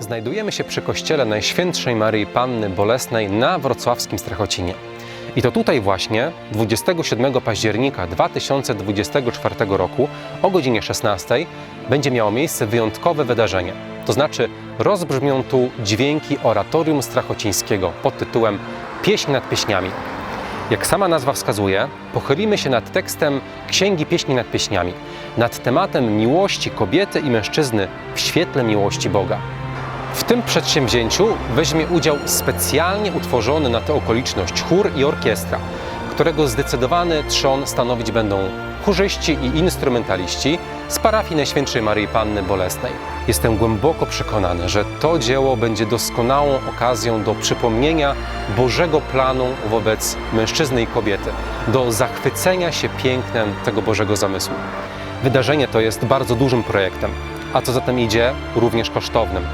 Znajdujemy się przy kościele Najświętszej Maryi Panny Bolesnej na wrocławskim Strachocinie. I to tutaj właśnie 27 października 2024 roku o godzinie 16 będzie miało miejsce wyjątkowe wydarzenie. To znaczy rozbrzmią tu dźwięki oratorium strachocińskiego pod tytułem Pieśń nad pieśniami. Jak sama nazwa wskazuje, pochylimy się nad tekstem Księgi Pieśni nad Pieśniami, nad tematem miłości kobiety i mężczyzny w świetle miłości Boga. W tym przedsięwzięciu weźmie udział specjalnie utworzony na tę okoliczność chór i orkiestra, którego zdecydowany trzon stanowić będą chórzyści i instrumentaliści z parafii Najświętszej Maryi Panny Bolesnej. Jestem głęboko przekonany, że to dzieło będzie doskonałą okazją do przypomnienia Bożego planu wobec mężczyzny i kobiety, do zachwycenia się pięknem tego Bożego zamysłu. Wydarzenie to jest bardzo dużym projektem, a co za tym idzie, również kosztownym.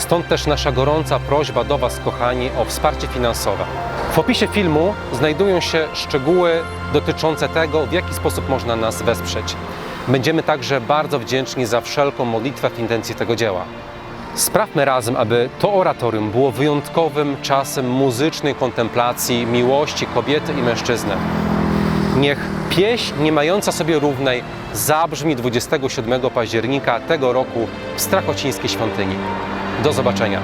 Stąd też nasza gorąca prośba do Was, kochani, o wsparcie finansowe. W opisie filmu znajdują się szczegóły dotyczące tego, w jaki sposób można nas wesprzeć. Będziemy także bardzo wdzięczni za wszelką modlitwę w intencji tego dzieła. Sprawmy razem, aby to oratorium było wyjątkowym czasem muzycznej kontemplacji miłości kobiety i mężczyzny. Niech pieśń nie mająca sobie równej zabrzmi 27 października tego roku w Strachocińskiej Świątyni. Do zobaczenia.